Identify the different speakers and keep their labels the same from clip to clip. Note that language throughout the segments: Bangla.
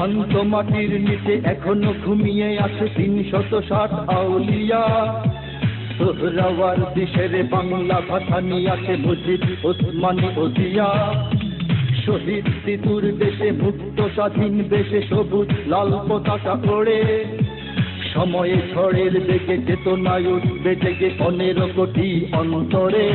Speaker 1: শান্ত মাটির নিচে এখনও ঘুমিয়ে আছে তিন শত ষাট আউলিয়া। সোহরাওয়ার দিশের বাংলা ভাষা নিয়ে আছে মুজিব, ওসমানী ওজিয়া। শহীদ তিতুর দেশে মুক্ত স্বাধীন দেশে সবুজ লাল পতাকা ওড়ে। সময়ে ঝড়ের বেগে চেতনায় উঠবে জেগে পনেরো কোটি অন্তরে।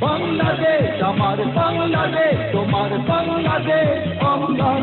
Speaker 1: বাংলাদেশ, আমার বাংলাদেশ, তোমার বাংলাদেশ অঙ্গন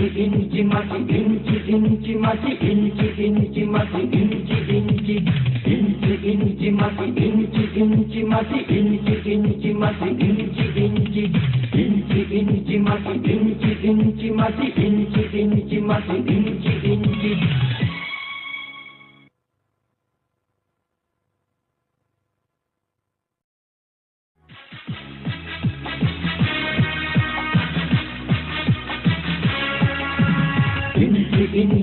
Speaker 2: ইঞ্চি ইঞ্চি মাটি ইঞ্চি ইঞ্চি মাটি ইঞ্চি ইঞ্চি মাটি ইঞ্চি ইঞ্চি ইঞ্চি ইঞ্চি মাটি ইঞ্চি ইঞ্চি মাটি ইঞ্চি ইঞ্চি মাটি ইঞ্চি ইঞ্চি ইঞ্চি ইঞ্চি মাটি ইঞ্চি ইঞ্চি মাটি ইঞ্চি ইঞ্চি মাটি ইঞ্চি